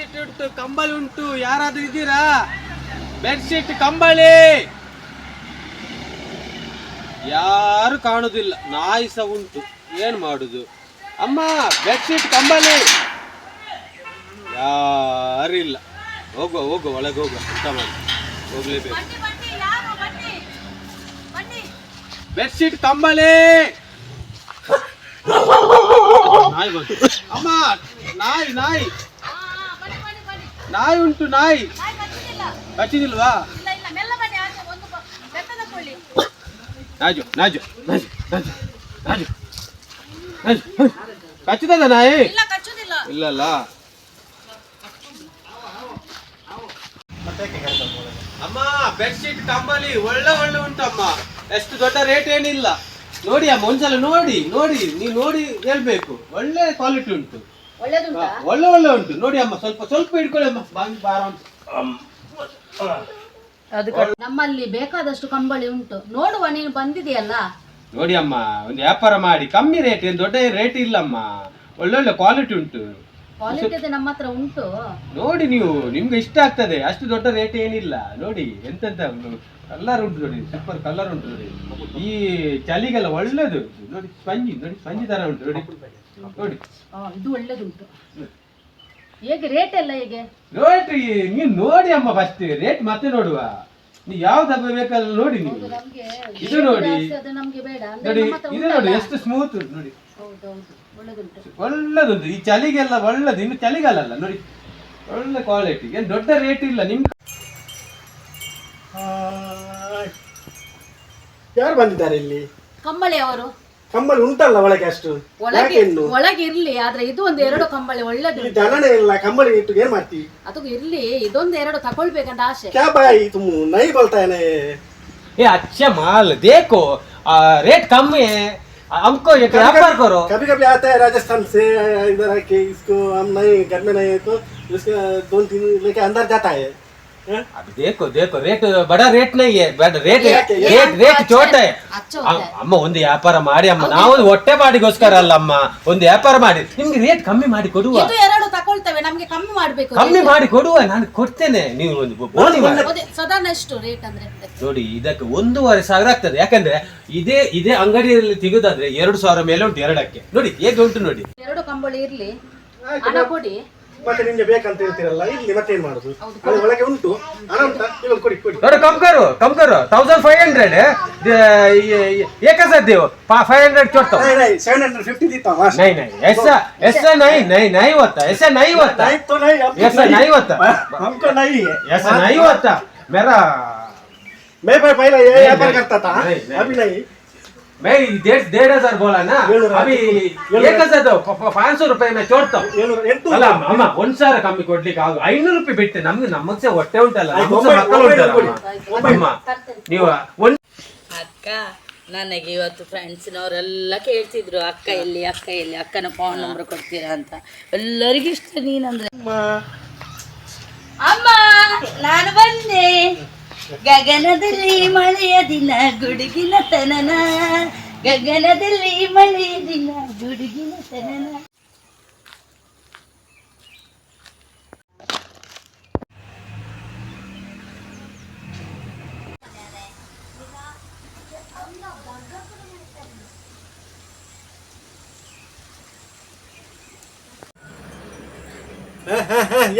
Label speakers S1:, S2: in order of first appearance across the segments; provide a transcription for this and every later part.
S1: Bedsheet ಉಂಟು ಕಂಬಳಿ ಉಂಟು ಯಾರಾದ್ರೂ ಇದ್ದೀರಾ? ಬೆಡ್ಶೀಟ್ ಕಂಬಳಿ! ಯಾರು ಕಾಣುದಿಲ್ಲ ನಾಯಿ ಸಹ ಉಂಟು ಏನ್ ಮಾಡುದು? ಅಮ್ಮ ಬೆಡ್ಶೀಟ್ ಕಂಬಳಿ! ಯಾರಿಲ್ಲ. ಹೋಗುವ ಹೋಗುವ ಒಳಗೆ ಹೋಗುವ ಅಂತ ಮಾಡಿ ಹೋಗ್ಲೇಬೇಕು. ಬೆಡ್ಶೀಟ್ ಕಂಬಳಿ! ನಾಯಿ ಬಂತು. ಅಮ್ಮ ನಾಯಿ ನಾಯಿ! ನಾಯಿ ಉಂಟು ನಾಯಿ. ಕಚ್ಚಿದಿಲ್ವಾ ನಾಜು ನಾಜು ನಾಜು ನಾಜು ನಾಜು ನಾಯಿ?
S2: ಇಲ್ಲ ಅಲ್ಲ
S1: ಇಲ್ಲಲ್ಲ ಅಮ್ಮ ಬೆಡ್ಶೀಟ್ ಕಂಬಲಿ ಒಳ್ಳೆ ಒಳ್ಳೆ ಉಂಟಮ್ಮ. ಎಷ್ಟು ದೊಡ್ಡ ರೇಟ್ ಏನಿಲ್ಲ. ನೋಡಿ ಅಮ್ಮ ಒಂದ್ಸಲ ನೋಡಿ ನೋಡಿ ನೀವು ನೋಡಿ ಹೇಳ್ಬೇಕು. ಒಳ್ಳೆ ಕ್ವಾಲಿಟಿ ಉಂಟು. ಒಳ್ಳೆ ಒಳ್ಳೆ ಉಂಟು. ನೋಡಿ ಅಮ್ಮ ಸ್ವಲ್ಪ ಸ್ವಲ್ಪ ಹಿಡ್ಕೊಳ್ಳಿ ಅಮ್ಮ. ಬಾಂಗ್ ಬಾರ
S2: ನಮ್ಮಲ್ಲಿ ಬೇಕಾದಷ್ಟು ಕಂಬಳಿ ಉಂಟು. ನೋಡುವ ನೀನು ಬಂದಿದೆಯಲ್ಲ
S1: ನೋಡಿ ಅಮ್ಮ ಒಂದು ವ್ಯಾಪಾರ ಮಾಡಿ. ಕಮ್ಮಿ ರೇಟ್ ಏನು ದೊಡ್ಡ ರೇಟ್ ಇಲ್ಲಮ್ಮ. ಒಳ್ಳೊಳ್ಳೆ ಕ್ವಾಲಿಟಿ ಉಂಟು.
S2: ಕ್ವಾಲಿಟಿ ನಮ್ಮ ಹತ್ರ ಉಂಟು.
S1: ನೋಡಿ ನೀವು ನಿಮ್ಗೆ ಇಷ್ಟ ಆಗ್ತದೆ. ಅಷ್ಟು ದೊಡ್ಡ ರೇಟ್ ಏನಿಲ್ಲ. ನೋಡಿ ಎಂತೆಂತ ಕಲರ್ ಉಂಟು ನೋಡಿ ಸೂಪರ್ ಕಲರ್ ಉಂಟು ನೋಡಿ. ಈ ಚಳಿಗೆಲ್ಲ ಒಳ್ಳೇದು ನೋಡಿ ಸ್ಪಂಜಿ ನೋಡಿ ಸ್ಪಂಜಿ ತರ ಉಂಟು. ನೋಡಿ. ನೋಡಿ.
S2: ಆ, ಇದು ಒಳ್ಳೇದುಂಟು. ಹೇಗೆ ರೇಟ್ ಎಲ್ಲ ಹೇಗೆ?
S1: ನೋಡಿ ನೀವು ನೋಡಿ ಅಮ್ಮ ಫಸ್ಟ್ ರೇಟ್ ಮತ್ತೆ ನೋಡುವ. ನೀ ಯಾವ್ದು ಹಬ್ಬ ಬೇಕಲ್ಲ ನೋಡಿ ನೀವು.
S2: ನಮ್ಗೆ
S1: ಇದು ನೋಡಿ.
S2: ಅದು ನಮ್ಗೆ ಬೇಡ. ಅಂದ್ರೆ
S1: ನೋಡಿ
S2: ನಮ್ಮ ಹತ್ರ
S1: ಇದು ನೋಡಿ
S2: ಉಂಟಲ್ಲ?
S1: ಎಷ್ಟು ಸ್ಮೂತ್ ಉಂಟು ನೋಡಿ.
S2: ಹೌದೌದು ಒಳ್ಳೇದುಂಟು.
S1: ಒಳ್ಳೇದುಂಟು. ಈ ಚಳಿಗೆಲ್ಲ ಒಳ್ಳೇದು ಇನ್ನು ಚಳಿಗಾಲ ಅಲ್ಲ ನೋಡಿ. ಒಳ್ಳೆ ಕ್ವಾಲಿಟಿ ಏನು ದೊಡ್ಡ ರೇಟ್ ಇಲ್ಲ ನಿಮ್
S3: ಯಾರು ಬಂದಿದ್ದಾರೆ ಇಲ್ಲಿ?
S2: ಕಂಬಳಿ ಅವರು.
S3: ಕಂಬಳಿ ಉಂಟಲ್ಲ ಒಳಗೆ ಅಷ್ಟು
S2: ಒಳಗೆ
S3: ಯಾಕೆ ಇನ್ನು
S2: ಒಳಗೆ ಇರ್ಲಿ ಆದ್ರೆ ಇದು ಒಂದು ಎರಡು ಕಂಬಳಿ ಒಳ್ಳೇದು
S3: ಇಲ್ಲಿ ಜನನೇ ಇಲ್ಲ ಕಂಬಳಿ ಇಟ್ಟು ಏನ್ ಮಾಡ್ತಿ
S2: ಅದು ಇರ್ಲಿ ಇದೊಂದು ಎರಡು ತಕೊಳ್ಬೇಕಂತ ಆಸೆ
S3: ಕ್ಯಾ ಬಾಯಿ ತುಮ್ ನೈ बोलता है ना ये
S1: ये अच्छा माल देखो आ, रेट कम है हमको एक व्यापार करो
S3: कभी कभी आता है राजस्थान से इधर आके इसको हम नहीं घर में नहीं है तो उसके दो तीन लेके अंदर जाता है हाँ?
S1: अभी देखो देखो रेट बड़ा रेट नहीं है बड़ा रेट
S3: ಯಾಕೆ?
S1: ರೇಟ್ ರೇಟ್ ಚೋಟ
S2: ಅಚ್ಚ
S1: ಅಮ್ಮ ಒಂದು ವ್ಯಾಪಾರ ಮಾಡಿ ಅಮ್ಮ ನಾವು ಹೊಟ್ಟೆ ಮಾಡಿಗೋಸ್ಕರ ಅಲ್ಲ ಅಮ್ಮ ಒಂದು ವ್ಯಾಪಾರ ಮಾಡಿ ನಿಮ್ಗೆ ರೇಟ್ ಕಮ್ಮಿ ಮಾಡಿ ಕೊಡುವ
S2: ಇದು ಎರಡು ತಕೊಳ್ತೇವೆ ನಮ್ಗೆ ಕಮ್ಮಿ ಮಾಡ್ಬೇಕು
S1: ಕಮ್ಮಿ ಮಾಡಿ ಕೊಡುವ ನಾನು ಕೊಡ್ತೇನೆ ನೀವು ಒಂದು ಬೋನಿ ಮಾಡಿ
S2: ಅದೇ ಸಾಧಾರಣ ಎಷ್ಟು ರೇಟ್ ಅಂದ್ರೆ
S1: ನೋಡಿ ಇದಕ್ಕೆ ಒಂದೂವರೆ ಸಾವಿರ ಆಗ್ತದೆ ಯಾಕಂದ್ರೆ ಇದೇ ಇದೇ ಅಂಗಡಿಯಲ್ಲಿ ತೆಗೆದಾದ್ರೆ ಎರಡು ಸಾವಿರ ಮೇಲೆ ಉಂಟು ಎರಡಕ್ಕೆ ನೋಡಿ ಹೇಗೆ ಉಂಟು ನೋಡಿ
S2: ಎರಡು ಕಂಬಳಿ ಇರ್ಲಿ
S3: ಆಯ್ತು,
S2: ಹಣ ಕೊಡಿ
S3: ಮತ್ತೆ ನಿಮ್ಗೆ ಬೇಕಂತ ಹೇಳ್ತೀರಲ್ಲ ಇಲ್ಲಿ ಮತ್ತೆ ಏನ್ ಮಾಡುದು ಅದು ಒಳಗೆ ಉಂಟು ಹಣ ಉಂಟಾ ಇವಾಗ ಕೊಡಿ ಕೊಡಿ
S1: ನೋಡಿ ಕಮ್ ಕರು ಕಮ್ ಕರು ತೌಸಂಡ್ ಫೈವ್ ಹಂಡ್ರೆಡ್ एक हजार देव फाइव हंड्रेड छोड़ता हूँ
S3: नहीं नहीं सेवन हंड्रेड फिफ्टी देता हूँ
S1: नहीं नहीं ऐसा ऐसा नहीं नहीं नहीं होता ऐसा नहीं होता
S3: नहीं तो नहीं हमको
S1: ऐसा नहीं होता
S3: हमको नहीं है
S1: ऐसा नहीं होता मेरा
S3: मैं पह- पहले ये
S1: नहीं,
S3: व्यापार
S1: नहीं,
S3: करता था
S1: नहीं, नहीं।
S3: अभी नहीं
S1: मैं डेढ़ डेढ़ हजार बोला ना
S3: ಏಳು ನೂರು.
S1: अभी
S3: ಏಳು
S1: एक हजार दो पाँच सौ रुपए मैं छोड़ता हूँ
S3: ಏಳ್ನೂರು ಎಂಟು
S1: ಅಲ್ಲ ಅಮ್ಮ ಒಂದ್ ಸಾವಿರ ಕಮ್ಮಿ ಕೊಡ್ಲಿಕ್ಕೆ ಆಗ ಐನೂರು ರೂಪಾಯಿ ಬಿಟ್ಟೆ ನಮ್ಗೆ ನಮ್ಮಕ್ಕೆ ಹೊಟ್ಟೆ ಉಂಟಲ್ಲ
S3: ಆಯ್ತು,
S1: ನಮ್ಮಕ್ಕೆ ಮಕ್ಕಳು
S3: ಒಂಬೈನೂರು
S1: ಉಂಟಲ್ಲ
S3: ಕೊಡಿ.
S1: ಅಮ್ಮ ನೀವು ಒಂದ್
S4: ಅಕ್ಕ ನನಗೆ ಇವತ್ತು ಫ್ರೆಂಡ್ಸ್ನವರೆಲ್ಲ ಕೇಳ್ತಿದ್ರು ಅಕ್ಕ ಎಲ್ಲಿ ಅಕ್ಕ ಎಲ್ಲಿ ಅಕ್ಕನ ಫೋನ್ ನಂಬರ್ ಕೊಡ್ತೀರಾ ಅಂತ ಎಲ್ಲರಿಗೂ ಇಷ್ಟ ನೀನಂದ್ರೆ ಅಮ್ಮ ನಾನು ಬಂದೆ ಗಗನದಲ್ಲಿ ಮಳೆಯ ದಿನ ಗುಡುಗಿನ ತನನ. ಗಗನದಲ್ಲಿ ಮಳೆಯ ದಿನ ಗುಡುಗಿನ ತನನ.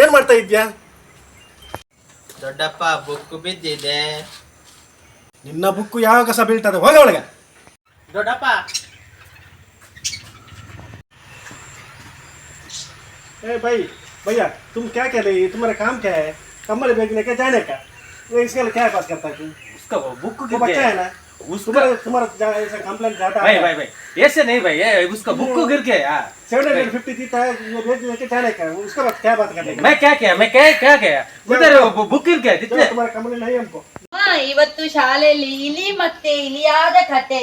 S3: ಏನ್ ಮಾಡ್ತಾ ಇದ್ಯಾ?
S1: ದೊಡ್ಡಪ್ಪ ಬುಕ್ ಬಿದ್ದಿದೆ
S3: ನಿನ್ನ ಬುಕ್ಕು ಯಾವ ಕಸ ಬೀಳ್ತದೆ ಹೋಗ ಒಳಗೆ
S1: ದೊಡ್ಡಪ್ಪ
S3: ए भाई भैया तुम क्या कह रही तुम्हारा काम क्या है कमल बेचने का जाने का ये इसके लिए क्या बात करता है तू
S1: उसका बुक
S3: वो बच्चा है ना
S1: उसका
S3: तुम्हारा तुम्हारा जा- ऐसा कंप्लेंट जाता
S1: भाई
S3: है
S1: भाई भाई ऐसे नहीं भाई ये उसका बुक गिर गया
S3: सेवन हंड्रेड फिफ्टी देता है ये बेचने के जाने का उसका बात क्या बात करने का
S1: मैं क्या किया मैं क्या क्या किया उधर वो बुक गिर गया
S3: चलो,
S1: जितने
S3: तुम्हारा कंप्लेंट नहीं है हमको
S4: ಹಾ ಇವತ್ತು ಶಾಲೆಯಲ್ಲಿ ಇಲಿ ಮತ್ತೆ ಇಲಿಯಾದ ಕತೆ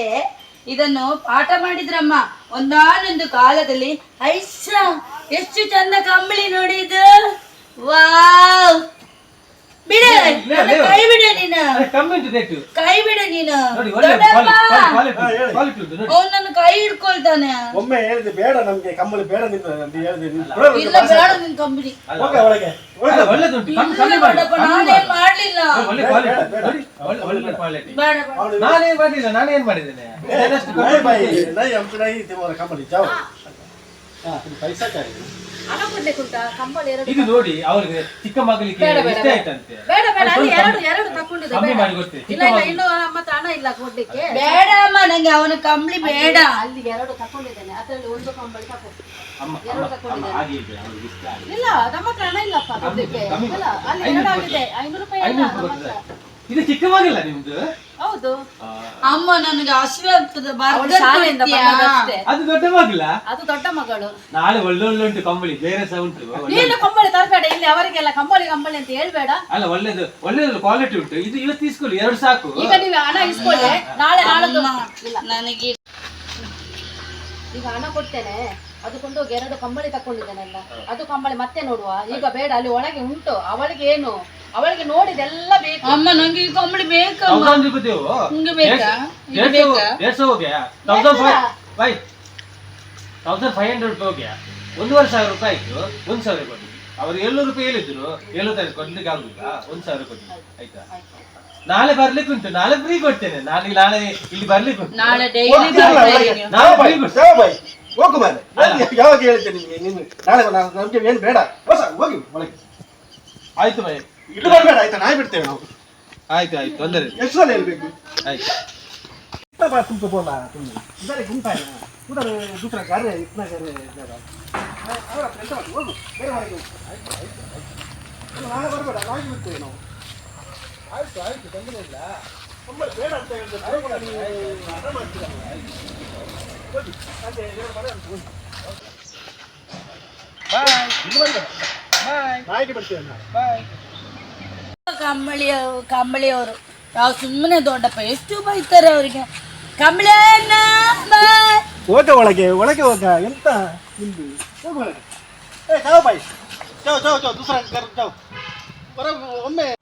S4: ಇದನ್ನು ಪಾಠ ಮಾಡಿದ್ರಮ್ಮ ಒಂದಾನೊಂದು ಕಾಲದಲ್ಲಿ ಐಸ ಎಷ್ಟು ಚಂದ ಕಂಬಳಿ ನೋಡಿ ಇದು ವಾವ್ ಬಿಡ. ಕೈ ಬಿಡ ನೀನು. ಕೈ ನನ್ನ ಕೈ ಹಿಡ್ಕೊಳ್ತಾನೆ.
S3: ಒಮ್ಮೆ ಹೇಳ್ದೆ ಬೇಡ ನಮ್ಗೆ ಕಂಬಳಿ ಬೇಡ ಅಂತ
S4: ಇಲ್ಲ ಬೇಡ ನಿನ್
S1: ಕಮ್ಮಿ
S4: ನಾನೇನ್ ಮಾಡ್ಲಿಲ್ಲ.
S1: ಒಳ್ಳೆ ಒಳ್ಳೆ- ನಾನೇನ್ ಮಾಡಿದ್ದೇನೆ?
S3: ಬಾಯಿ
S2: ಹಣ ಕಂಬಳಿ ಎರಡು
S1: ಇದು ನೋಡಿ ಅವ್ರಿಗೆ ಚಿಕ್ಕ ಮಗಳಿಗೆ
S2: ಬೇಡ, ಬೇಡ,
S1: ಇಷ್ಟ
S2: ಬೇಡ.
S1: ಆಯ್ತಂತೆ.
S2: ಬೇಡ ಬೇಡ ಅಲ್ಲಿ ಎರಡು ಎರಡು ತಕೊಂಡಿದ್ದೆ
S1: ಕಮ್ಮಿ
S2: ಬೇಡ.
S1: ಮಾಡಿ ಕೊಡ್ತೇನೆ
S2: ಇಲ್ಲ
S1: ಚಿಕ್ಕ
S2: ಇಲ್ಲ
S1: ಮಗು.
S2: ಇನ್ನು ನಮ್ಮ ಹತ್ರ ಹಣ ಇಲ್ಲ ಕೊಡ್ಲಿಕ್ಕೆ.
S4: ಬೇಡ ಅಮ್ಮ ನಂಗೆ ಅವನ ಕಂಬಳಿ ಬೇಡ.
S2: ಅಲ್ಲಿ ಎರಡು ತಕೊಂಡಿದ್ದೇನೆ ಅದರಲ್ಲಿ ಒಂದು ಕಂಬಳಿ ತಕೊ
S1: ಅಮ್ಮ
S2: ಎರಡು
S1: ಅಮ್ಮ,
S2: ತಕೊಂಡಿದ್ದೇನೆ.
S1: ಅಮ್ಮ, ಹಾಗೆ ಇದೆ, ಅವ್ರಿಗೆ ಇಷ್ಟ ಆಗಿದೆ.
S2: ಇಲ್ಲ ನಮ್ಮ ಹತ್ರ ಹಣ ಇಲ್ಲಪ್ಪ ಕೊಡ್ಲಿಕ್ಕೆ.
S1: ಕಮ್ಮಿ
S2: ಇಲ್ಲ ಅಲ್ಲಿ ಎರಡು ಆಗಿದೆ. ಐನೂರು ರೂಪಾಯಿ ಇಲ್ಲ
S1: ಐನೂರು
S2: ನಮ್ಮ ಹತ್ರ.
S1: ಇದು ಚಿಕ್ಕ ಮಗಲ್ಲ ನಿಮ್ದು?
S2: ಹೌದು.
S4: ಅಮ್ಮ ನನಗೆ ಹಸಿವೆ ಆಗ್ತದೆ
S2: ಅವಳು
S4: ಬರ್ಗರ್
S2: ಶಾಲೆಯಿಂದ
S4: ಕೊಡ್ತೀಯಾ?
S1: ಅದು ದೊಡ್ಡ ಮಗಳ
S2: ಅದು ದೊಡ್ಡ ಮಗಳು.
S1: ನಾಳೆ ಒಳ್ಳೆ ಒಳ್ಳೆ ಉಂಟು ಕಂಬಳಿ ಬೇರೆ ಸಹ ಉಂಟು ಒಳ್ಳೆ-
S2: ನೀನು ಕಂಬಳಿ ತರಬೇಡ ಇಲ್ಲಿ ಅವರಿಗೆಲ್ಲ ಕಂಬಳಿ ಕಂಬಳಿ ಅಂತ ಹೇಳ್ಬೇಡ.
S1: ಅಲ್ಲ ಒಳ್ಳೇದು ಒಳ್ಳೇದು ಕ್ವಾಲಿಟಿ ಉಂಟು. ಇದು ಇವತ್ತು తీసుಕೊಳ್ಳಿ ಎರಡು ಸಾಕು.
S2: ಈಗ ನೀವು ಹಣ ಇಸ್ಕೊಳ್ಳಿ ನಾಳೆ ನಾಳದ್ದು ಇಲ್ಲ
S4: ನನಗೆ
S2: ಈಗ ಹಣ ಕೊಡ್ತೇನೆ. ಅದು ಕೊಂಡೋಗಿ ಎರಡು ಕಂಬಳಿ ತಕೊಂಡಿದ್ದೇನಲ್ಲ ಅದು ಕಂಬಳಿ ಮತ್ತೆ ನೋಡುವ. ಈಗ ಬೇಡ ಅಲ್ಲಿ ಒಳಗೆ ಉಂಟು. ಅವಳಿಗೆ ಏನು? ಅವಳಿಗೆ ನೋಡಿದೆಲ್ಲ ಬೇಕು
S4: ಅಮ್ಮ ನಂಗೆ ಈ ಕಂಬಳಿ ಬೇಕಮ್ಮ
S1: ತೌಸಂಡ್ ರೂಪಾಯಿ ದೇವು
S4: ನಿಂಗೆ ಬೇಕಾ?
S1: डेढ़
S4: ನಿಂಗೆ
S1: सौ
S4: ಬೇಕಾ?
S1: डेढ़ सौ हो गया थाउजेंड फाइव भाई ತೌಸಂಡ್ ಫೈವ್ ಹಂಡ್ರೆಡ್ ರೂಪಾಯಿ ಹೋಗ್ಯಾ ಒಂದೂವರೆ ಸಾವಿರ ರೂಪಾಯಿ ಆಯ್ತು ಒಂದ್ ಸಾವಿರ ಕೊಡಿ ಅವ್ರು ಏಳ್ನೂರು ರೂಪಾಯಿ ಹೇಳಿದ್ರು ಏಳು ತಾರೀಕು ಕೊಡ್ಲಿಕ್ಕೆ ಆಗುದಿಲ್ಲ ಒಂದ್ ಸಾವಿರ ಕೊಡಿ ಆಯ್ತಾ ನಾಳೆ ಬರ್ಲಿಕ್ಕೆ ಉಂಟು ನಾಳೆ ಫ್ರೀ ಕೊಡ್ತೇನೆ ನಾನು ನಾಳೆ ಇಲ್ಲಿ ಬರ್ಲಿಕ್ಕೆ ಉಂಟು
S4: ನಾಳೆ ಡೈಲಿ ಬರ್ತೀರಿ ನೀವು
S1: ನಾಳೆ
S3: जाओ
S1: ಫ್ರೀ
S3: भाई
S1: ಕೊಡ್ತೇನೆ
S3: जाओ भाई ಹೋಗು ಮೇಲೆ ಯಾವಾಗ ಹೇಳ್ತೇನೆ ನಿಮ್ಗೆ ನಿಮ್ಗೆ ನಾಳೆ ನಾವು ನಮ್ಗೆ ಏನು ಬೇಡ ಹೊಸ ಹೋಗಿ ಒಳಗೆ
S1: ಆಯ್ತು ಭಾಯ್
S3: ಇಲ್ಲಿ ಬರಬೇಡ ಆಯ್ತಾ ನಾಯಿ ಬಿಡ್ತೇವೆ ನಾವು
S1: ಆಯ್ತು ಆಯ್ತು ತೊಂದರೆ
S3: ಎಷ್ಟು ಸಲ ಹೇಳ್ಬೇಕು
S1: ಆಯ್ತು
S3: ತುಂಬ ಬೋಲ ತುಂಬ ಇದ್ದಾರೆ ಗುಂಪಾಯ ಉದಾರ ದೂಸರ ಗಾರೆ ಇತ್ನ ಗಾರೆ ಅವರ ಫ್ರೆಂಡ್ ಹೋಗು ಬೇರೆ ಮನೆಗೆ ಹೋಗು ಆಯ್ತು ಆಯ್ತು ನಾಳೆ ಬರಬೇಡ ನಾಯಿ ಬಿಡ್ತೇವೆ ನಾವು ಆಯ್ತು ಆಯ್ತು ತೊಂದರೆ ಇಲ್ಲ ತುಂಬ ಬೇಡ ಅಂತ ಹೇಳಿದ್ರೆ ಅರ್ಥ ಮಾಡ್ತೀರಲ್ಲ ಹೋಗಿ ಅದೇ ಎರಡು ಮನೆ ಅಂತ ಹೋಗಿ ಬಾಯ್ ಇಲ್ಲಿ ಬಂದ ಬಾಯ್ ನಾಯಿಗೆ ಬಿಡ್ತೇವೆ ನಾವು ಬಾಯ್
S4: ಕಂಬಳಿ ಕಂಬಳಿಯವರು ನಾವು ಸುಮ್ಮನೆ ದೊಡ್ಡಪ್ಪ, ಎಷ್ಟು ಬೈತಾರೆ ಅವರಿಗೆ. ಕಂಬಳಿ
S3: ಹೋಗ ಒಳಗೆ ಒಳಗೆ ಹೋಗ, ಎಂತ? ನಿಮ್ದು ಹೋಗ ಒಳಗೆ. ಏ ಬಾಯ್. ಜಾವ್ ಚೌ ಜಾವ್ ದೂಸರ ಒಮ್ಮೆ